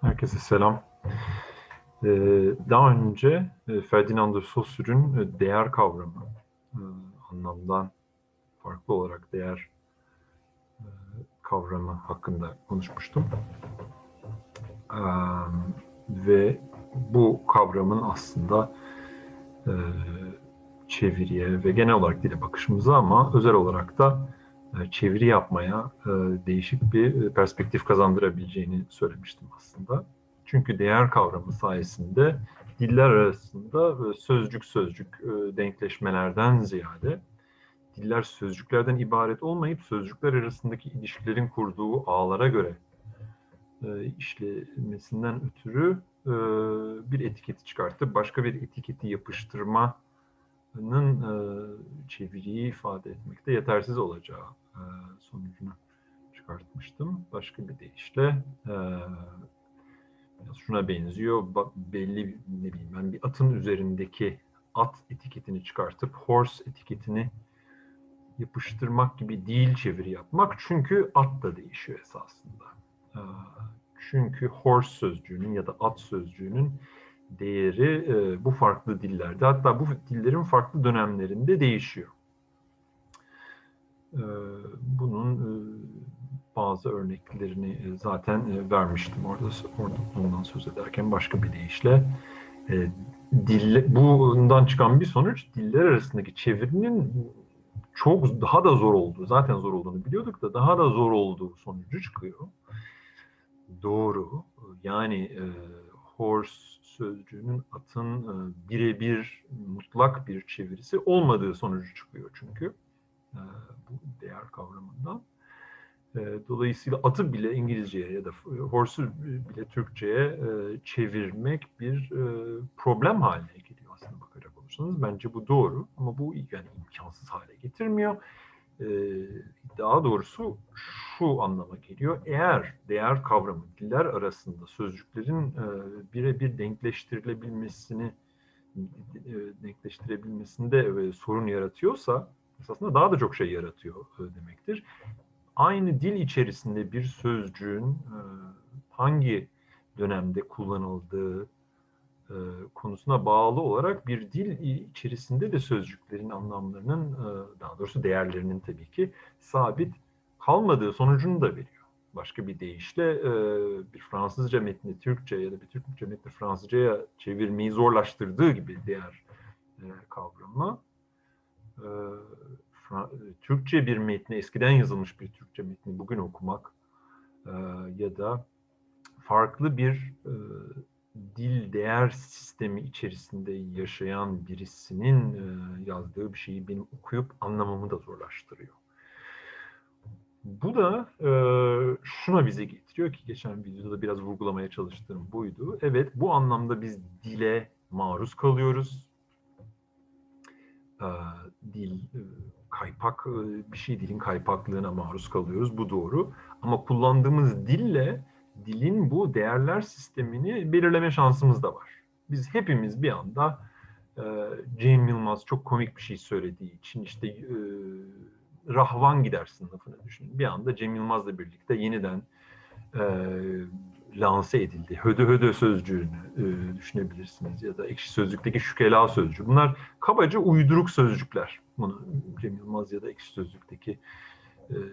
Herkese selam. Ee, daha önce e, Ferdinand de Saussure'ün e, değer kavramı e, anlamdan farklı olarak değer kavramı hakkında konuşmuştum. Ve bu kavramın aslında çeviriye ve genel olarak dile bakışımıza ama özel olarak da çeviri yapmaya e, değişik bir e, perspektif kazandırabileceğini söylemiştim aslında. Çünkü değer kavramı sayesinde diller arasında sözcük sözcük denkleşmelerden ziyade diller sözcüklerden ibaret olmayıp sözcükler arasındaki ilişkilerin kurduğu ağlara göre işlemesinden ötürü bir etiketi çıkartıp başka bir etiketi yapıştırmanın çeviriyi ifade etmekte yetersiz olacağı sonucunu çıkartmıştım. Başka bir deyişle şuna benziyor. Belli ne bileyim ben bir atın üzerindeki at etiketini çıkartıp horse etiketini yapıştırmak gibi değil çeviri yapmak. Çünkü at da değişiyor esasında. Çünkü horse sözcüğünün ya da at sözcüğünün değeri bu farklı dillerde hatta bu dillerin farklı dönemlerinde değişiyor. Bunun bazı örneklerini zaten vermiştim orada, orada ondan söz ederken başka bir deyişle. Dille, bundan çıkan bir sonuç diller arasındaki çevirinin çok daha da zor olduğu, zaten zor olduğunu biliyorduk da daha da zor olduğu sonucu çıkıyor. Doğru. Yani e, horse sözcüğünün atın e, birebir mutlak bir çevirisi olmadığı sonucu çıkıyor çünkü e, bu değer kavramından. E, dolayısıyla atı bile İngilizceye ya da horse'u bile Türkçe'ye e, çevirmek bir e, problem haline geliyor aslında bakacak olursanız. Bence bu doğru ama bu yani imkansız hale getirmiyor. Daha doğrusu şu anlama geliyor. Eğer değer kavramı diller arasında sözcüklerin birebir denkleştirilebilmesini denkleştirebilmesinde sorun yaratıyorsa aslında daha da çok şey yaratıyor demektir aynı dil içerisinde bir sözcüğün e, hangi dönemde kullanıldığı e, konusuna bağlı olarak bir dil içerisinde de sözcüklerin anlamlarının, e, daha doğrusu değerlerinin tabii ki sabit kalmadığı sonucunu da veriyor. Başka bir deyişle bir Fransızca metni Türkçe ya da bir Türkçe metni Fransızcaya çevirmeyi zorlaştırdığı gibi değer kavramı Türkçe bir metni, eskiden yazılmış bir Türkçe metni bugün okumak e, ya da farklı bir e, dil değer sistemi içerisinde yaşayan birisinin e, yazdığı bir şeyi benim okuyup anlamamı da zorlaştırıyor. Bu da e, şuna bize getiriyor ki geçen videoda biraz vurgulamaya çalıştığım buydu. Evet bu anlamda biz dile maruz kalıyoruz. E, dil e, kaypak bir şey dilin kaypaklığına maruz kalıyoruz. Bu doğru. Ama kullandığımız dille dilin bu değerler sistemini belirleme şansımız da var. Biz hepimiz bir anda e, Cem Yılmaz çok komik bir şey söylediği için işte e, rahvan gidersin lafını düşünün. Bir anda Cem Yılmaz'la birlikte yeniden e, lanse edildi. Hödö hödö sözcüğünü e, düşünebilirsiniz ya da ekşi sözlükteki şükela sözcüğü. Bunlar kabaca uyduruk sözcükler. Bunu Cem Yılmaz ya da ekşi sözlükteki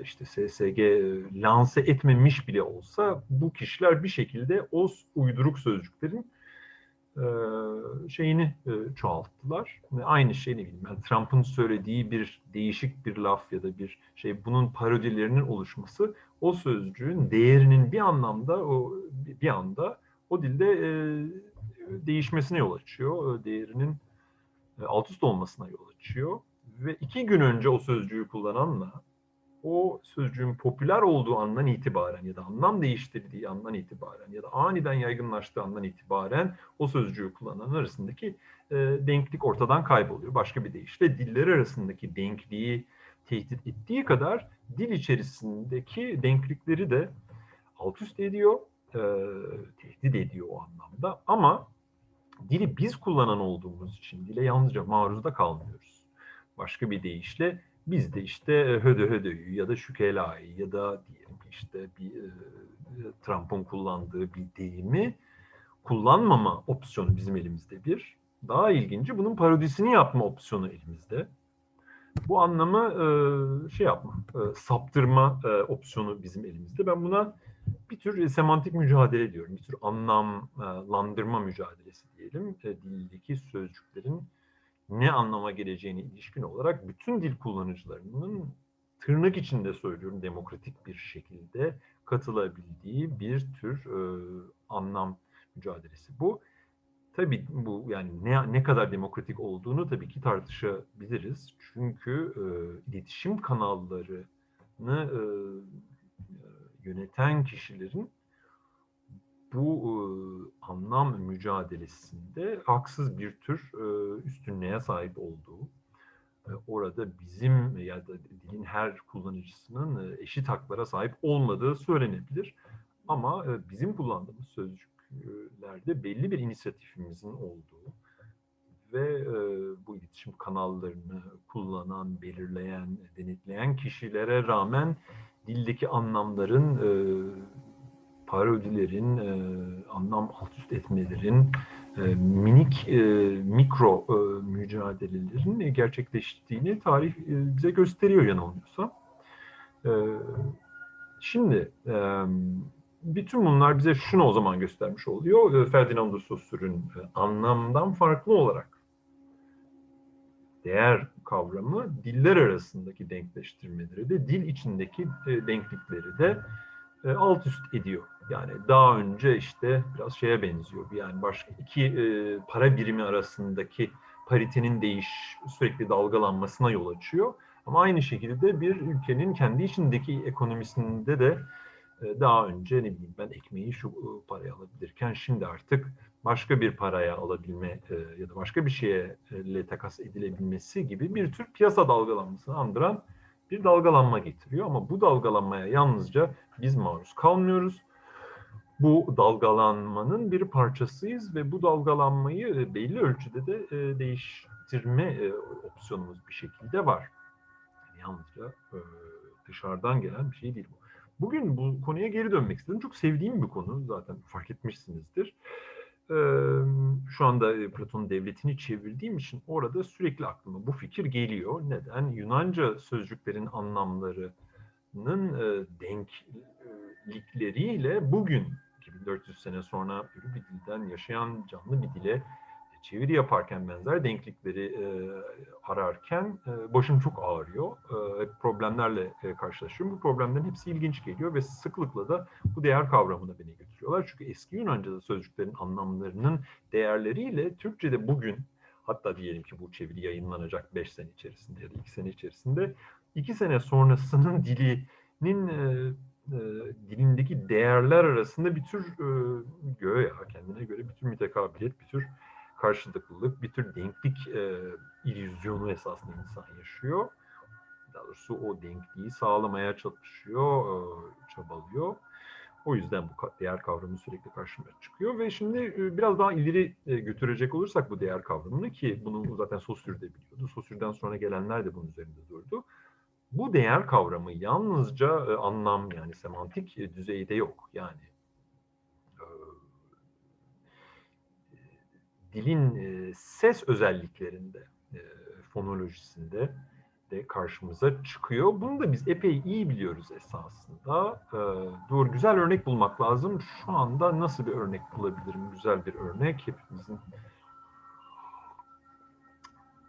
işte SSG e, lanse etmemiş bile olsa bu kişiler bir şekilde o uyduruk sözcüklerin e, şeyini e, çoğalttılar. Aynı şey ne bileyim ben Trump'ın söylediği bir değişik bir laf ya da bir şey bunun parodilerinin oluşması o sözcüğün değerinin bir anlamda o bir anda o dilde e, değişmesine yol açıyor. Değerinin e, alt üst olmasına yol açıyor. Ve iki gün önce o sözcüğü kullananla o sözcüğün popüler olduğu andan itibaren ya da anlam değiştirdiği andan itibaren ya da aniden yaygınlaştığı andan itibaren o sözcüğü kullanan arasındaki e, denklik ortadan kayboluyor. Başka bir deyişle diller arasındaki denkliği tehdit ettiği kadar dil içerisindeki denklikleri de alt üst ediyor, e, tehdit ediyor o anlamda. Ama dili biz kullanan olduğumuz için dile yalnızca maruzda kalmıyoruz. Başka bir deyişle biz de işte hödö hödö'yü ya da şükelayı ya da diyelim işte bir e, Trump'ın kullandığı bir deyimi kullanmama opsiyonu bizim elimizde bir. Daha ilginci bunun parodisini yapma opsiyonu elimizde. Bu anlamı e, şey yapma, e, saptırma e, opsiyonu bizim elimizde. Ben buna bir tür semantik mücadele diyorum. Bir tür anlamlandırma mücadelesi diyelim. Dildeki sözcüklerin ne anlama geleceğine ilişkin olarak bütün dil kullanıcılarının tırnak içinde söylüyorum demokratik bir şekilde katılabildiği bir tür e, anlam mücadelesi bu. Tabii bu yani ne ne kadar demokratik olduğunu tabii ki tartışabiliriz. Çünkü e, iletişim kanallarını e, yöneten kişilerin bu e, anlam mücadelesinde haksız bir tür e, üstünlüğe sahip olduğu, e, orada bizim ya da dilin her kullanıcısının e, eşit haklara sahip olmadığı söylenebilir. Ama e, bizim kullandığımız sözcüklerde belli bir inisiyatifimizin olduğu ve e, bu iletişim kanallarını kullanan, belirleyen, denetleyen kişilere rağmen dildeki anlamların, e, parodilerin, e, anlam alt üst etmelerin, e, minik, e, mikro e, mücadelelerin gerçekleştiğini tarih e, bize gösteriyor yanılmıyorsam. E, şimdi, e, bütün bunlar bize şunu o zaman göstermiş oluyor. E, Ferdinand de Saussure'ün e, anlamdan farklı olarak değer kavramı diller arasındaki denkleştirmeleri de dil içindeki e, denklikleri de e, alt üst ediyor. Yani daha önce işte biraz şeye benziyor. Yani başka iki e, para birimi arasındaki paritenin değiş sürekli dalgalanmasına yol açıyor. Ama aynı şekilde bir ülkenin kendi içindeki ekonomisinde de e, daha önce ne bileyim ben ekmeği şu paraya alabilirken şimdi artık başka bir paraya alabilme ya da başka bir şeye takas edilebilmesi gibi bir tür piyasa dalgalanmasını andıran bir dalgalanma getiriyor. Ama bu dalgalanmaya yalnızca biz maruz kalmıyoruz. Bu dalgalanmanın bir parçasıyız ve bu dalgalanmayı belli ölçüde de değiştirme opsiyonumuz bir şekilde var. Yani yalnızca dışarıdan gelen bir şey değil bu. Bugün bu konuya geri dönmek istedim. Çok sevdiğim bir konu zaten fark etmişsinizdir. Şu anda Platon'un devletini çevirdiğim için orada sürekli aklıma bu fikir geliyor. Neden? Yunanca sözcüklerin anlamlarının denklikleriyle bugün 2400 sene sonra bir dilden yaşayan canlı bir dile çeviri yaparken benzer denklikleri e, ararken e, başım çok ağrıyor. E, problemlerle e, karşılaşıyorum. Bu problemlerin hepsi ilginç geliyor ve sıklıkla da bu değer kavramına beni götürüyorlar. Çünkü eski Yunanca'da sözcüklerin anlamlarının değerleriyle Türkçe'de bugün hatta diyelim ki bu çeviri yayınlanacak 5 sene içerisinde ya da 2 sene içerisinde 2 sene sonrasının dilinin e, e, dilindeki değerler arasında bir tür e, göğe kendine göre bir tür mütekabiliyet, bir tür karşılıklılık, bir tür denklik e, illüzyonu esasında insan yaşıyor. Daha doğrusu o denkliği sağlamaya çalışıyor, e, çabalıyor. O yüzden bu değer kavramı sürekli karşıma çıkıyor ve şimdi e, biraz daha ileri e, götürecek olursak bu değer kavramını ki bunu zaten Saussure de biliyordu. Saussure'den sonra gelenler de bunun üzerinde durdu. Bu değer kavramı yalnızca e, anlam yani semantik düzeyde yok. Yani dilin e, ses özelliklerinde, e, fonolojisinde de karşımıza çıkıyor. Bunu da biz epey iyi biliyoruz esasında. E, doğru güzel örnek bulmak lazım. Şu anda nasıl bir örnek bulabilirim? Güzel bir örnek hepimizin.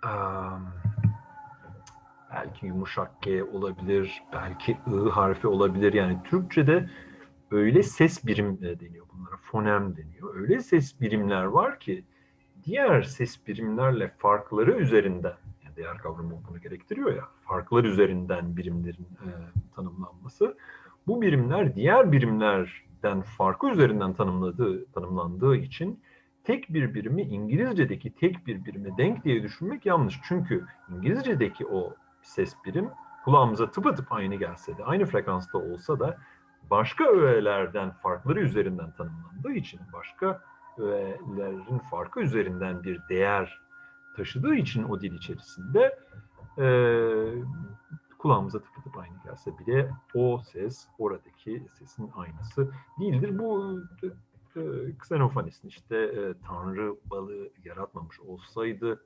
E, belki yumuşak G olabilir, belki I harfi olabilir. Yani Türkçe'de öyle ses birim deniyor bunlara, fonem deniyor. Öyle ses birimler var ki diğer ses birimlerle farkları üzerinden, yani değer kavramı bunu gerektiriyor ya, farklar üzerinden birimlerin e, tanımlanması. Bu birimler diğer birimlerden farkı üzerinden tanımladığı, tanımlandığı için tek bir birimi İngilizce'deki tek bir birime denk diye düşünmek yanlış. Çünkü İngilizce'deki o ses birim kulağımıza tıpatıp aynı gelse de, aynı frekansta olsa da başka öğelerden farkları üzerinden tanımlandığı için, başka öğelerin farkı üzerinden bir değer taşıdığı için o dil içerisinde e, kulağımıza tıpatıp aynı gelse bile o ses oradaki sesin aynısı değildir. Bu e, Xenofanes'in işte e, Tanrı balı yaratmamış olsaydı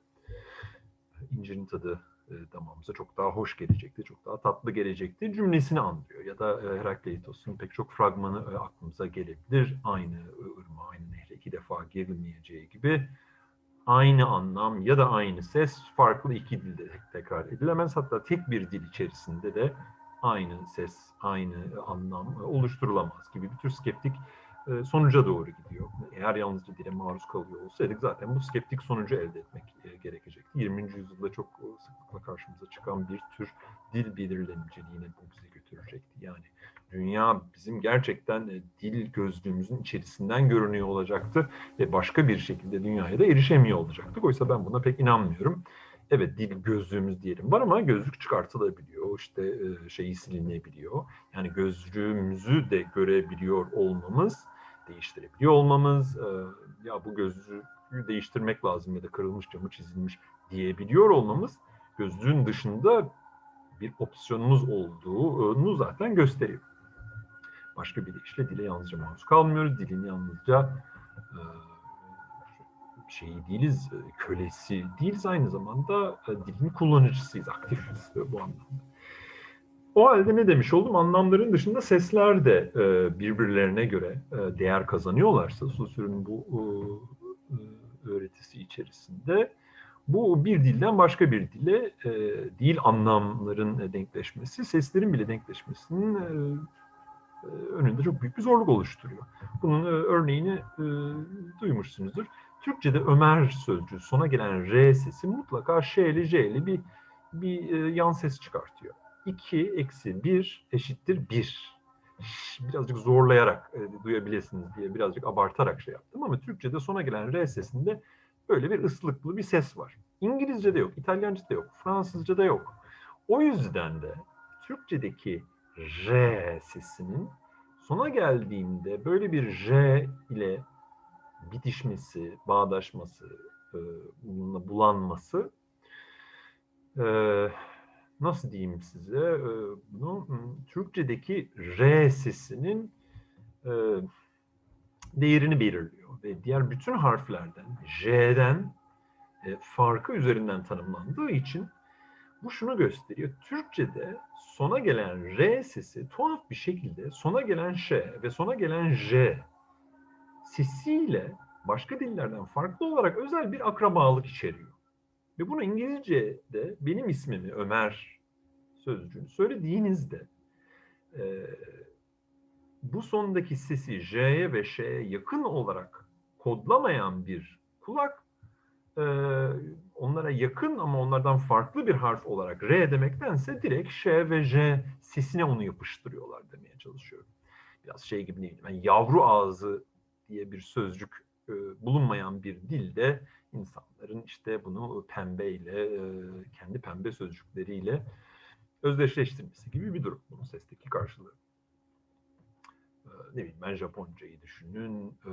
incirin tadı e, damağımıza çok daha hoş gelecekti, çok daha tatlı gelecekti cümlesini andırıyor. Ya da e, Herakleitos'un pek çok fragmanı e, aklımıza gelebilir. Aynı ırmağa, aynı iki defa girilmeyeceği gibi aynı anlam ya da aynı ses farklı iki dilde tekrar edilemez. Hatta tek bir dil içerisinde de aynı ses, aynı anlam oluşturulamaz gibi bir tür skeptik e, sonuca doğru gidiyor. Eğer yalnızca dile maruz kalıyor olsaydık zaten bu skeptik sonucu elde etmek e, gerekecekti. 20. yüzyılda çok sıklıkla karşımıza çıkan bir tür dil belirlemeciliğine bu bizi götürecekti. Yani dünya bizim gerçekten e, dil gözlüğümüzün içerisinden görünüyor olacaktı ve başka bir şekilde dünyaya da erişemiyor olacaktık. Oysa ben buna pek inanmıyorum. Evet dil gözlüğümüz diyelim var ama gözlük çıkartılabiliyor. İşte e, şeyi silinebiliyor. Yani gözlüğümüzü de görebiliyor olmamız, değiştirebiliyor olmamız, e, ya bu gözlüğü değiştirmek lazım ya da kırılmış camı çizilmiş diyebiliyor olmamız gözlüğün dışında bir opsiyonumuz olduğunu zaten gösteriyor. Başka bir deyişle dile yalnızca maruz kalmıyoruz. Dilin yalnızca e, şeyi değiliz, kölesi değiliz. Aynı zamanda e, dilin kullanıcısıyız, aktifiz bu anlamda. O halde ne demiş oldum? Anlamların dışında sesler de e, birbirlerine göre e, değer kazanıyorlarsa Saussure'un bu öğretisi içerisinde bu bir dilden başka bir dile değil anlamların denkleşmesi, seslerin bile denkleşmesinin önünde çok büyük bir zorluk oluşturuyor. Bunun örneğini duymuşsunuzdur. Türkçe'de Ömer sözcüğü sona gelen R sesi mutlaka Ş'li J'li bir bir e, yan ses çıkartıyor. 2 eksi 1 eşittir 1. Birazcık zorlayarak e, duyabilirsiniz diye birazcık abartarak şey yaptım ama Türkçe'de sona gelen R sesinde böyle bir ıslıklı bir ses var. İngilizce'de yok, İtalyanca'da yok, Fransızca'da yok. O yüzden de Türkçedeki R sesinin sona geldiğinde böyle bir J ile bitişmesi, bağdaşması, e, bununla bulanması e, nasıl diyeyim size? E, bunu Türkçedeki R sesinin değerini belirliyor. Ve diğer bütün harflerden J'den farkı üzerinden tanımlandığı için bu şunu gösteriyor. Türkçe'de sona gelen R sesi tuhaf bir şekilde sona gelen Ş ve sona gelen J sesiyle başka dillerden farklı olarak özel bir akrabalık içeriyor. Ve bunu İngilizce'de benim ismimi Ömer sözcüğünü söylediğinizde e, bu sondaki sesi J'ye ve Ş'ye yakın olarak kodlamayan bir kulak e, onlara yakın ama onlardan farklı bir harf olarak R demektense direkt Ş ve J sesine onu yapıştırıyorlar demeye çalışıyorum. Biraz şey gibi değil. Yani yavru ağzı diye bir sözcük e, bulunmayan bir dilde insanların işte bunu pembeyle, e, kendi pembe sözcükleriyle özdeşleştirmesi gibi bir durum bunun sesteki karşılığı. E, ne bileyim ben Japoncayı düşünün, e,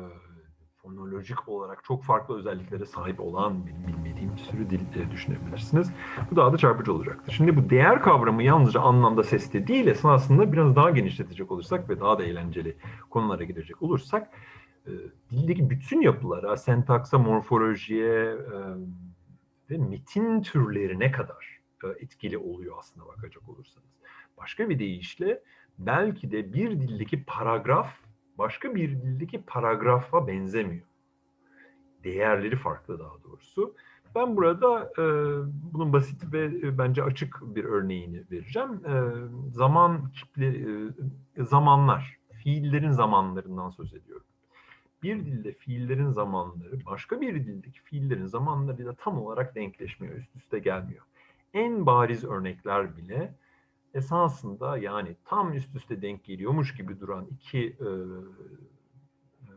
fonolojik olarak çok farklı özelliklere sahip olan bilmediğim bir sürü dil e, düşünebilirsiniz. Bu daha da çarpıcı olacaktır. Şimdi bu değer kavramı yalnızca anlamda seste değil esasında biraz daha genişletecek olursak ve daha da eğlenceli konulara girecek olursak e, dildeki bütün yapılara, sentaksa, morfolojiye e, ve metin türlerine kadar etkili oluyor aslında bakacak olursanız. Başka bir deyişle belki de bir dildeki paragraf başka bir dildeki paragrafa benzemiyor. Değerleri farklı daha doğrusu. Ben burada e, bunun basit ve e, bence açık bir örneğini vereceğim. E, zaman kipli, e, zamanlar, fiillerin zamanlarından söz ediyorum bir dilde fiillerin zamanları başka bir dildeki fiillerin zamanlarıyla tam olarak denkleşmiyor, üst üste gelmiyor. En bariz örnekler bile esasında yani tam üst üste denk geliyormuş gibi duran iki e, e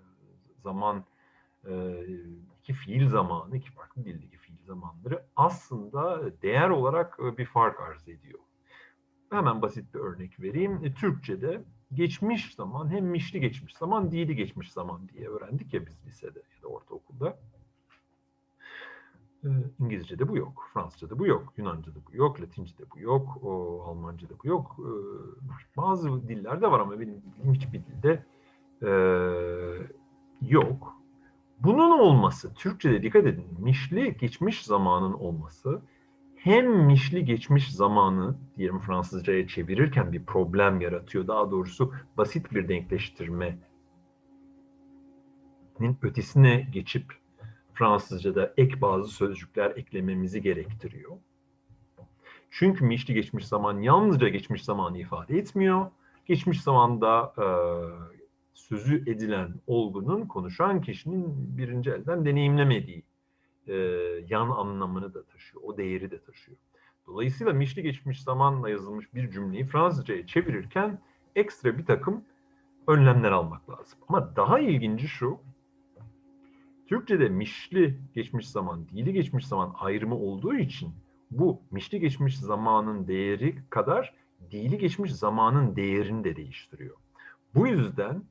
zaman, e, iki fiil zamanı, iki farklı dildeki fiil zamanları aslında değer olarak e, bir fark arz ediyor. Hemen basit bir örnek vereyim. E, Türkçe'de geçmiş zaman hem mişli geçmiş zaman, dili geçmiş zaman diye öğrendik ya biz lisede ya da ortaokulda. Ee, İngilizce'de bu yok, Fransızca'da bu yok, Yunanca'da bu yok, Latince'de bu yok, o, Almanca'da bu yok. Ee, bazı dillerde var ama benim bildiğim hiçbir dilde e, yok. Bunun olması, Türkçe'de dikkat edin, mişli geçmiş zamanın olması hem mişli geçmiş zamanı diyelim Fransızca'ya çevirirken bir problem yaratıyor. Daha doğrusu basit bir denkleştirmenin ötesine geçip Fransızca'da ek bazı sözcükler eklememizi gerektiriyor. Çünkü mişli geçmiş zaman yalnızca geçmiş zamanı ifade etmiyor. Geçmiş zamanda e, sözü edilen olgunun konuşan kişinin birinci elden deneyimlemediği e, yan anlamını da taşıyor. O değeri de taşıyor. Dolayısıyla mişli geçmiş zamanla yazılmış bir cümleyi Fransızca'ya çevirirken ekstra bir takım önlemler almak lazım. Ama daha ilginci şu, Türkçe'de mişli geçmiş zaman, dili geçmiş zaman ayrımı olduğu için bu mişli geçmiş zamanın değeri kadar dili geçmiş zamanın değerini de değiştiriyor. Bu yüzden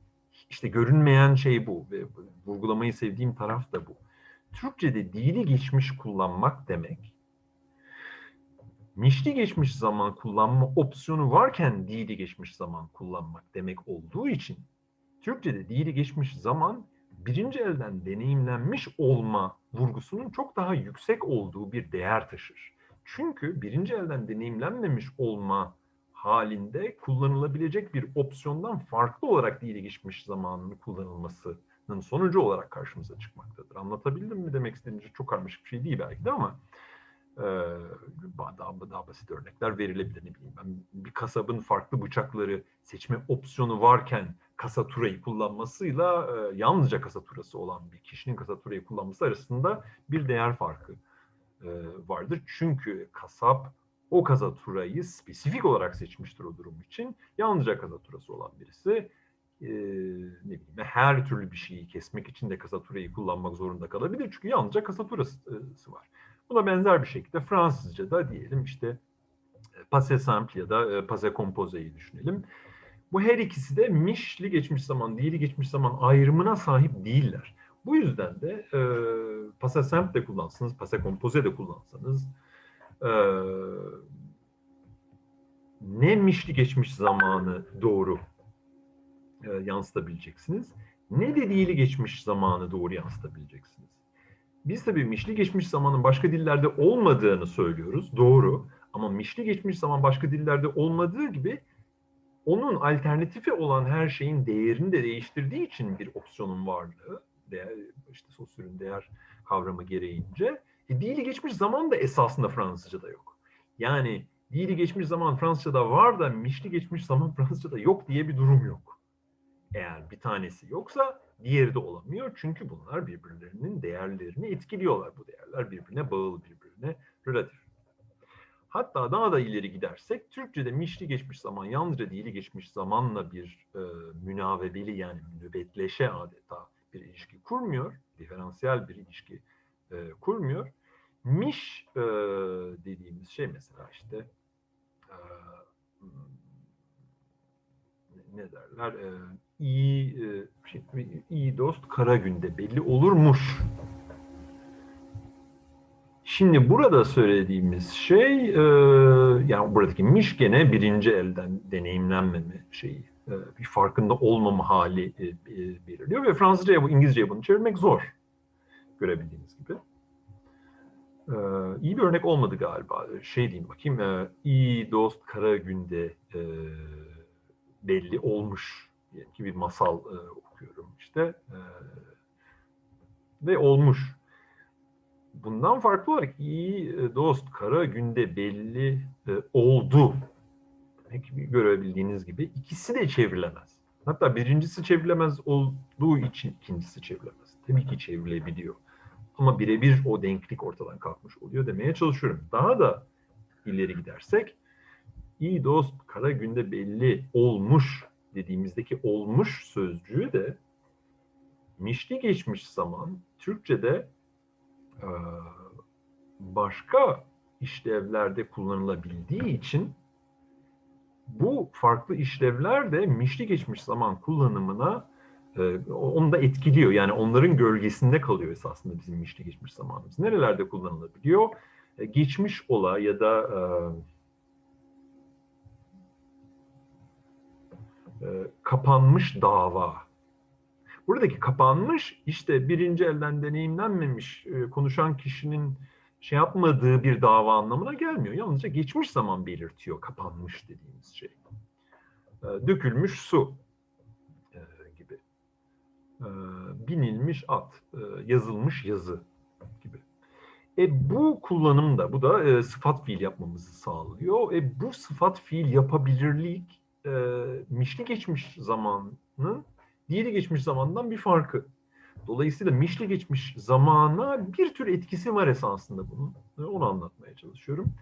işte görünmeyen şey bu ve vurgulamayı sevdiğim taraf da bu. Türkçe'de dili geçmiş kullanmak demek, mişli geçmiş zaman kullanma opsiyonu varken dili geçmiş zaman kullanmak demek olduğu için Türkçe'de dili geçmiş zaman birinci elden deneyimlenmiş olma vurgusunun çok daha yüksek olduğu bir değer taşır. Çünkü birinci elden deneyimlenmemiş olma halinde kullanılabilecek bir opsiyondan farklı olarak dili geçmiş zamanını kullanılmasının sonucu olarak karşımıza çıkmaktadır. Anlatabildim mi demek istediğince çok karmaşık bir şey değil belki de ama daha, daha basit örnekler verilebilir. Ne bileyim ben bir kasabın farklı bıçakları seçme opsiyonu varken kasaturayı kullanmasıyla e, yalnızca kasaturası olan bir kişinin kasaturayı kullanması arasında bir değer farkı e, vardır. Çünkü kasap o kazaturayı spesifik olarak seçmiştir o durum için. Yalnızca kazaturası olan birisi e, ne bileyim her türlü bir şeyi kesmek için de kasaturayı kullanmak zorunda kalabilir. Çünkü yalnızca kasaturası var. Buna benzer bir şekilde Fransızca'da diyelim işte passé simple ya da passé composé'yi düşünelim. Bu her ikisi de mişli geçmiş zaman, değili geçmiş zaman ayrımına sahip değiller. Bu yüzden de e, passé simple de kullansanız, passé composé de kullansanız e, ne mişli geçmiş zamanı doğru e, yansıtabileceksiniz, ne de değili geçmiş zamanı doğru yansıtabileceksiniz. Biz tabii mişli geçmiş zamanın başka dillerde olmadığını söylüyoruz, doğru. Ama mişli geçmiş zaman başka dillerde olmadığı gibi onun alternatifi olan her şeyin değerini de değiştirdiği için bir opsiyonun varlığı, değer, işte sosyolün değer kavramı gereğince, e, dili geçmiş zaman da esasında Fransızca'da yok. Yani dili geçmiş zaman Fransızca'da var da mişli geçmiş zaman Fransızca'da yok diye bir durum yok. Eğer bir tanesi yoksa diğeri de olamıyor. Çünkü bunlar birbirlerinin değerlerini etkiliyorlar. Bu değerler birbirine bağlı, birbirine relatif. Hatta daha da ileri gidersek Türkçe'de mişli geçmiş zaman yalnızca dili geçmiş zamanla bir e, münavebeli yani nöbetleşe adeta bir ilişki kurmuyor. Diferansiyel bir ilişki e, kurmuyor. Miş e, dediğimiz şey mesela işte e, ne derler e, iyi e, şey, iyi dost kara günde belli olurmuş Şimdi burada söylediğimiz şey, e, yani buradaki miş gene birinci elden deneyimlenmeme şeyi, e, bir farkında olmama hali belirliyor ve Fransızcaya bu İngilizceye bunu çevirmek zor görebildiğiniz gibi. E, iyi bir örnek olmadı galiba. Şey diyeyim bakayım, e, iyi dost kara günde e, belli olmuş diyelim ki bir masal e, okuyorum işte e, ve olmuş bundan farklı olarak iyi e, dost kara günde belli e, oldu. Peki görebildiğiniz gibi ikisi de çevrilemez. Hatta birincisi çevrilemez olduğu için ikincisi çevrilemez. Tabii ki çevrilebiliyor. Ama birebir o denklik ortadan kalkmış oluyor demeye çalışıyorum. Daha da ileri gidersek iyi dost kara günde belli olmuş dediğimizdeki olmuş sözcüğü de mişli geçmiş zaman Türkçe'de e, başka işlevlerde kullanılabildiği için bu farklı işlevler de mişli geçmiş zaman kullanımına e, onu da etkiliyor. Yani onların gölgesinde kalıyor esasında bizim mişli geçmiş zamanımız. Nerelerde kullanılabiliyor? E, geçmiş ola ya da e, e, kapanmış dava. Buradaki kapanmış işte birinci elden deneyimlenmemiş e, konuşan kişinin şey yapmadığı bir dava anlamına gelmiyor. Yalnızca geçmiş zaman belirtiyor kapanmış dediğimiz şey. E, dökülmüş su gibi. Binilmiş at, yazılmış yazı gibi. E bu kullanımda, bu da e, sıfat fiil yapmamızı sağlıyor. E bu sıfat fiil yapabilirlik e, mişli geçmiş zamanın diğeri geçmiş zamandan bir farkı. Dolayısıyla mişli geçmiş zamana bir tür etkisi var esasında bunun. E, Onu anlatmaya çalışıyorum.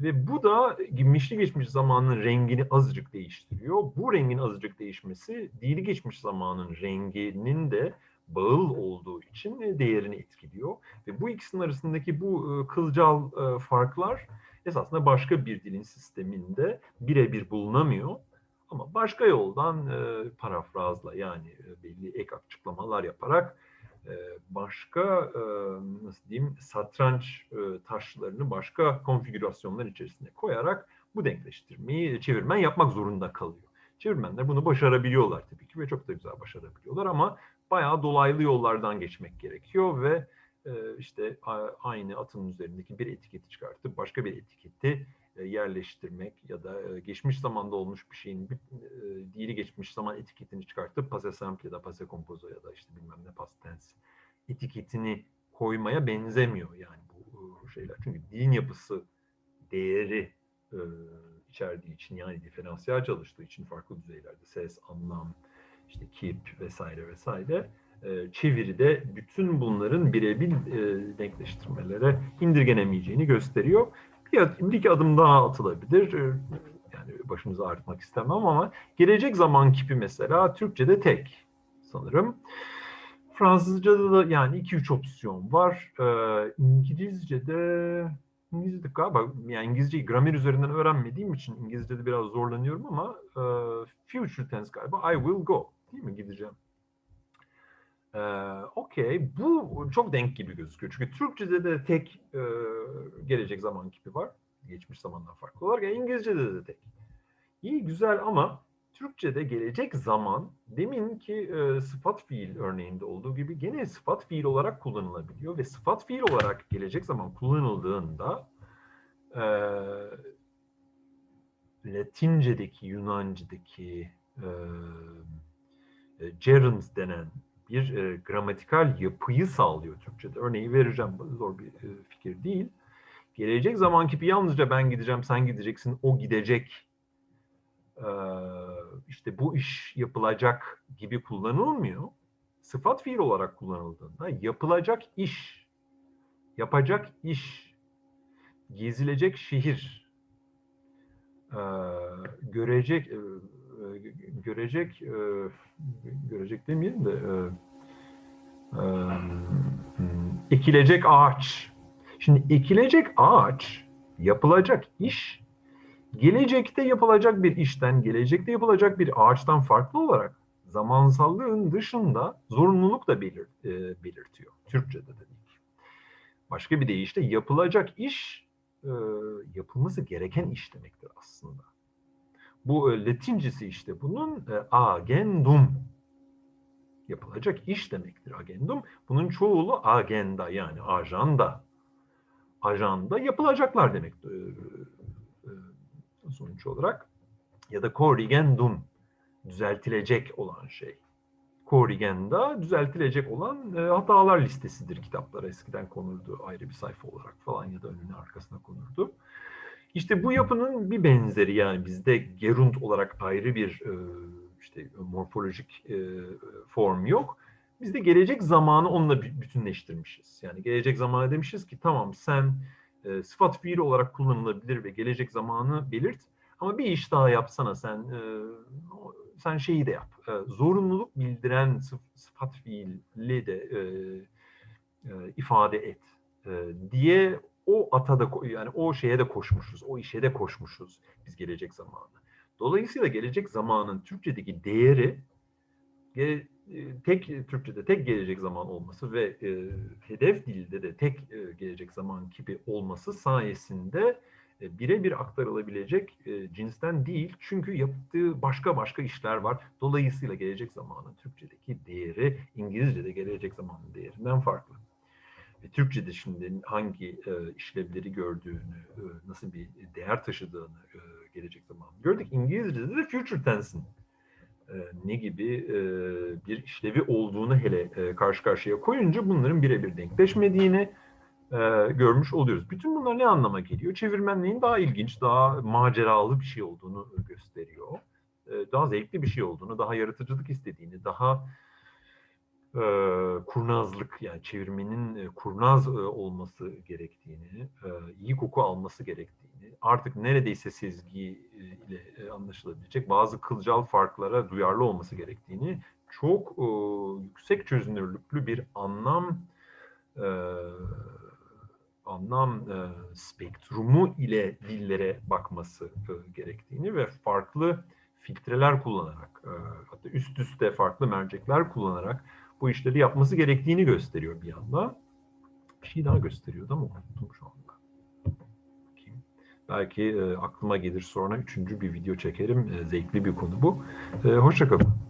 Ve bu da mişli geçmiş zamanın rengini azıcık değiştiriyor. Bu rengin azıcık değişmesi diğeri geçmiş zamanın renginin de bağıl olduğu için e, değerini etkiliyor. Ve bu ikisinin arasındaki bu e, kılcal farklar esasında başka bir dilin sisteminde birebir bulunamıyor. Ama başka yoldan e, parafrazla yani e, belli ek açıklamalar yaparak e, başka e, nasıl diyeyim satranç e, taşlarını başka konfigürasyonlar içerisine koyarak bu denkleştirmeyi çevirmen yapmak zorunda kalıyor. Çevirmenler bunu başarabiliyorlar tabii ki ve çok da güzel başarabiliyorlar ama bayağı dolaylı yollardan geçmek gerekiyor ve e, işte aynı atın üzerindeki bir etiketi çıkartıp başka bir etiketi e, yerleştirmek ya da e, geçmiş zamanda olmuş bir şeyin bir, e, diğeri geçmiş zaman etiketini çıkartıp pase simple ya da pase composo ya da işte bilmem ne past tense etiketini koymaya benzemiyor yani bu e, şeyler. Çünkü dilin yapısı değeri e, içerdiği için yani diferansiyel çalıştığı için farklı düzeylerde ses, anlam, işte kip vesaire vesaire e, çeviride bütün bunların birebir e, denkleştirmelere indirgenemeyeceğini gösteriyor. Bir, ad- bir iki adım daha atılabilir. E, Yani başınızı ağrıtmak istemem ama gelecek zaman kipi mesela Türkçe'de tek sanırım. Fransızca'da da yani 2-3 opsiyon var. Ee, İngilizce'de İngilizce'de galiba yani İngilizceyi gramer üzerinden öğrenmediğim için İngilizce'de biraz zorlanıyorum ama e, future tense galiba I will go değil mi gideceğim. Ee, Okey bu çok denk gibi gözüküyor. Çünkü Türkçe'de de tek e, gelecek zaman kipi var. Geçmiş zamandan farklı olarak. İngilizce'de de tek. İyi güzel ama Türkçe'de gelecek zaman deminki e, sıfat fiil örneğinde olduğu gibi gene sıfat fiil olarak kullanılabiliyor ve sıfat fiil olarak gelecek zaman kullanıldığında e, Latince'deki, Yunanca'daki e, gerund denen bir e, gramatikal yapıyı sağlıyor Türkçe'de. Örneği vereceğim, zor bir e, fikir değil. Gelecek zaman kipi yalnızca ben gideceğim, sen gideceksin, o gidecek e, işte bu iş yapılacak gibi kullanılmıyor. Sıfat fiil olarak kullanıldığında yapılacak iş, yapacak iş, gezilecek şehir, e, görecek e, görecek e, görecek demeyelim de e, e, ekilecek ağaç. Şimdi ekilecek ağaç, yapılacak iş gelecekte yapılacak bir işten, gelecekte yapılacak bir ağaçtan farklı olarak zamansallığın dışında zorunluluk da belir, e, belirtiyor. Türkçe'de de değil. Başka bir deyişle yapılacak iş e, yapılması gereken iş demektir aslında. Bu e, Latincesi işte bunun e, agendum yapılacak iş demektir agendum. Bunun çoğulu agenda yani ajanda. Ajanda yapılacaklar demek e, sonuç olarak. Ya da corrigendum düzeltilecek olan şey. Corrigenda düzeltilecek olan hatalar listesidir kitaplara eskiden konurdu ayrı bir sayfa olarak falan ya da önüne arkasına konurdu. İşte bu yapının bir benzeri yani bizde gerund olarak ayrı bir e, işte morfolojik e, form yok. Biz de gelecek zamanı onunla bü- bütünleştirmişiz. Yani gelecek zamanı demişiz ki tamam sen e, sıfat fiil olarak kullanılabilir ve gelecek zamanı belirt. Ama bir iş daha yapsana sen sen şeyi de yap. Zorunluluk bildiren sıf- sıfat fiili de ifade et diye o ata da yani o şeye de koşmuşuz. O işe de koşmuşuz biz gelecek zamanı. Dolayısıyla gelecek zamanın Türkçedeki değeri e, tek Türkçe'de tek gelecek zaman olması ve e, hedef dilde de tek e, gelecek zaman kipi olması sayesinde e, birebir aktarılabilecek e, cinsten değil. Çünkü yaptığı başka başka işler var. Dolayısıyla gelecek zamanın Türkçedeki değeri İngilizce'de gelecek zamanın değerinden farklı. Ve Türkçe'de şimdi hangi e, işlevleri gördüğünü, e, nasıl bir değer taşıdığını e, gelecek zaman gördük. İngilizce'de de future tense'in e, ne gibi e, bir işlevi olduğunu hele e, karşı karşıya koyunca bunların birebir denkleşmediğini e, görmüş oluyoruz. Bütün bunlar ne anlama geliyor? Çevirmenliğin daha ilginç, daha maceralı bir şey olduğunu gösteriyor. E, daha zevkli bir şey olduğunu, daha yaratıcılık istediğini, daha e, kurnazlık yani çevirmenin e, kurnaz e, olması gerektiğini, e, iyi koku alması gerektiğini, artık neredeyse sezgi e, ile e, anlaşılabilecek bazı kılcal farklara duyarlı olması gerektiğini, çok e, yüksek çözünürlüklü bir anlam e, anlam e, spektrumu ile dillere bakması e, gerektiğini ve farklı filtreler kullanarak, e, hatta üst üste farklı mercekler kullanarak bu işleri yapması gerektiğini gösteriyor bir yanda. Bir şey daha gösteriyordu ama unuttum şu anda. Bakayım. Belki e, aklıma gelir sonra üçüncü bir video çekerim. E, zevkli bir konu bu. E, Hoşçakalın.